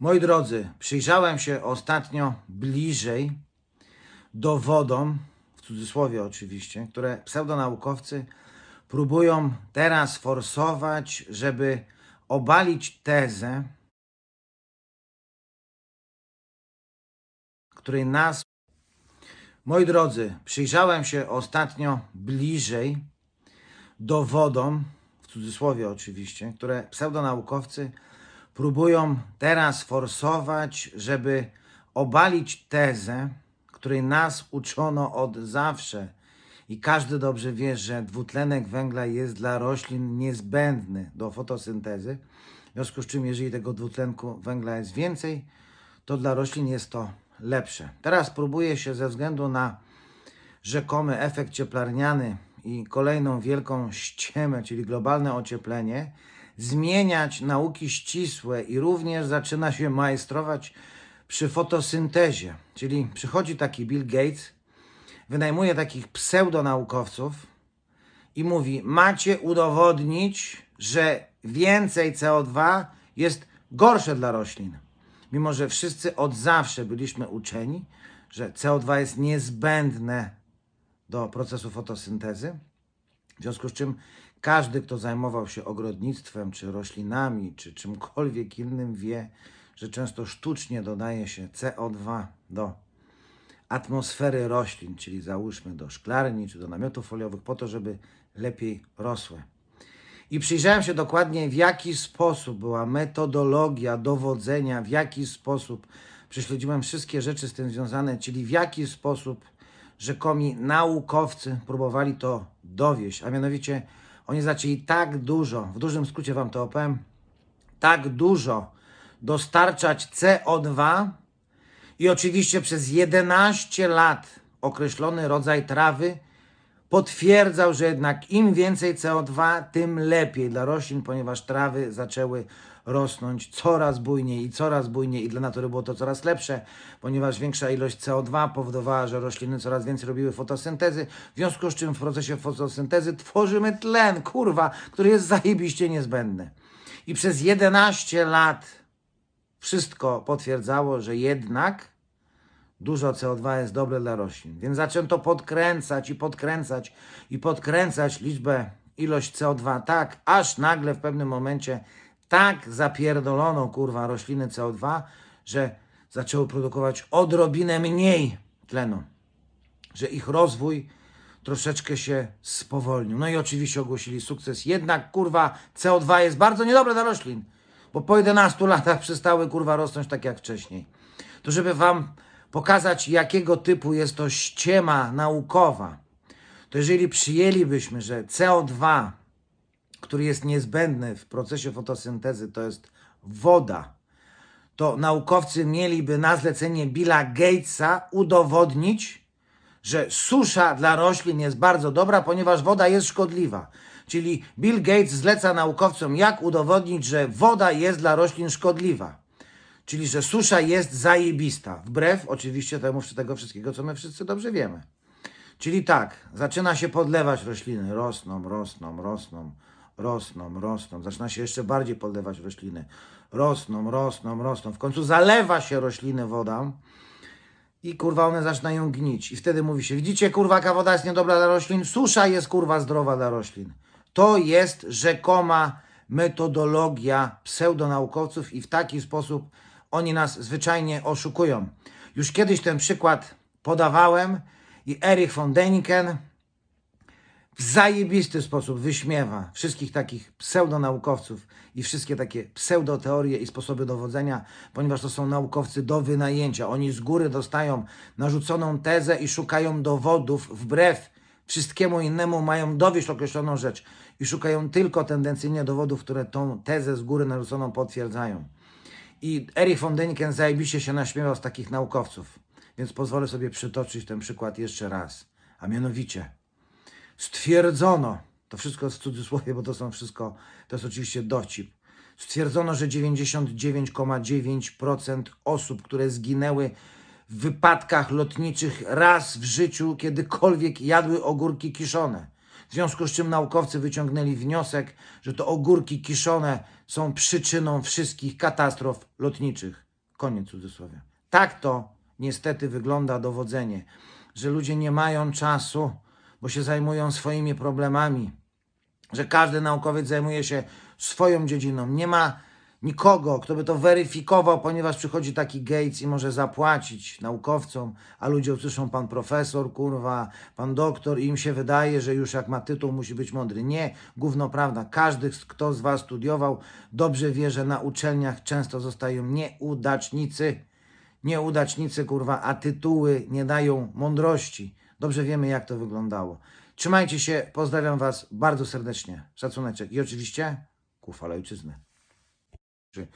Moi drodzy, przyjrzałem się ostatnio bliżej dowodom, w cudzysłowie oczywiście, które pseudonaukowcy próbują teraz forsować, żeby obalić tezę, której nas. Moi drodzy, przyjrzałem się ostatnio bliżej dowodom, w cudzysłowie oczywiście, które pseudonaukowcy próbują teraz forsować, żeby obalić tezę, której nas uczono od zawsze. I każdy dobrze wie, że dwutlenek węgla jest dla roślin niezbędny do fotosyntezy. W związku z czym, jeżeli tego dwutlenku węgla jest więcej, to dla roślin jest to lepsze. Teraz próbuje się ze względu na rzekomy efekt cieplarniany i kolejną wielką ściemę, czyli globalne ocieplenie, zmieniać nauki ścisłe i również zaczyna się majstrować przy fotosyntezie. Czyli przychodzi taki Bill Gates, wynajmuje takich pseudonaukowców i mówi: Macie udowodnić, że więcej CO2 jest gorsze dla roślin. Mimo, że wszyscy od zawsze byliśmy uczeni, że CO2 jest niezbędne do procesu fotosyntezy. W związku z czym każdy, kto zajmował się ogrodnictwem, czy roślinami, czy czymkolwiek innym, wie, że często sztucznie dodaje się CO2 do atmosfery roślin, czyli załóżmy do szklarni czy do namiotów foliowych, po to, żeby lepiej rosły. I przyjrzałem się dokładnie, w jaki sposób była metodologia dowodzenia, w jaki sposób prześledziłem wszystkie rzeczy z tym związane, czyli w jaki sposób rzekomi naukowcy próbowali to dowieść, a mianowicie oni zaczęli tak dużo, w dużym skrócie Wam to opowiem, tak dużo dostarczać CO2 i oczywiście przez 11 lat określony rodzaj trawy potwierdzał, że jednak im więcej CO2, tym lepiej dla roślin, ponieważ trawy zaczęły rosnąć coraz bujniej i coraz bujniej i dla natury było to coraz lepsze, ponieważ większa ilość CO2 powodowała, że rośliny coraz więcej robiły fotosyntezy, w związku z czym w procesie fotosyntezy tworzymy tlen, kurwa, który jest zajebiście niezbędny. I przez 11 lat wszystko potwierdzało, że jednak dużo CO2 jest dobre dla roślin. Więc zaczęto podkręcać i podkręcać i podkręcać liczbę, ilość CO2 tak, aż nagle w pewnym momencie tak zapierdolono, kurwa, rośliny CO2, że zaczęły produkować odrobinę mniej tlenu. Że ich rozwój troszeczkę się spowolnił. No i oczywiście ogłosili sukces. Jednak, kurwa, CO2 jest bardzo niedobre dla roślin, bo po 11 latach przestały, kurwa, rosnąć tak jak wcześniej. To żeby wam pokazać, jakiego typu jest to ściema naukowa, to jeżeli przyjęlibyśmy, że CO2, który jest niezbędny w procesie fotosyntezy, to jest woda, to naukowcy mieliby na zlecenie Billa Gatesa udowodnić, że susza dla roślin jest bardzo dobra, ponieważ woda jest szkodliwa. Czyli Bill Gates zleca naukowcom, jak udowodnić, że woda jest dla roślin szkodliwa. Czyli, że susza jest zajebista. Wbrew oczywiście temu tego wszystkiego, co my wszyscy dobrze wiemy. Czyli tak, zaczyna się podlewać rośliny. Rosną, rosną, rosną, rosną, rosną. Zaczyna się jeszcze bardziej podlewać rośliny. Rosną, rosną, rosną. W końcu zalewa się rośliny wodą i kurwa one zaczynają gnić. I wtedy mówi się, widzicie kurwa, jaka woda jest niedobra dla roślin? Susza jest kurwa zdrowa dla roślin. To jest rzekoma metodologia pseudonaukowców i w taki sposób oni nas zwyczajnie oszukują. Już kiedyś ten przykład podawałem i Erich von Däniken w zajebisty sposób wyśmiewa wszystkich takich pseudonaukowców i wszystkie takie pseudoteorie i sposoby dowodzenia, ponieważ to są naukowcy do wynajęcia. Oni z góry dostają narzuconą tezę i szukają dowodów wbrew wszystkiemu innemu, mają dowieść określoną rzecz i szukają tylko tendencyjnie dowodów, które tą tezę z góry narzuconą potwierdzają. I Erich von Däniken zajebiście się naśmiewał z takich naukowców. Więc pozwolę sobie przytoczyć ten przykład jeszcze raz. A mianowicie stwierdzono, to wszystko w cudzysłowie, bo to są wszystko, to jest oczywiście dowcip. Stwierdzono, że 99,9% osób, które zginęły w wypadkach lotniczych raz w życiu kiedykolwiek jadły ogórki kiszone. W związku z czym naukowcy wyciągnęli wniosek, że to ogórki kiszone są przyczyną wszystkich katastrof lotniczych. Koniec cudzysłowia. Tak to niestety wygląda dowodzenie, że ludzie nie mają czasu, bo się zajmują swoimi problemami, że każdy naukowiec zajmuje się swoją dziedziną. Nie ma nikogo, kto by to weryfikował, ponieważ przychodzi taki Gates i może zapłacić naukowcom, a ludzie usłyszą pan profesor, kurwa, pan doktor i im się wydaje, że już jak ma tytuł musi być mądry. Nie, gówno prawda. Każdy, kto z was studiował, dobrze wie, że na uczelniach często zostają nieudacznicy. Nieudacznicy, kurwa, a tytuły nie dają mądrości. Dobrze wiemy, jak to wyglądało. Trzymajcie się, pozdrawiam Was bardzo serdecznie. Szacuneczek i oczywiście ku chwale ojczyzny.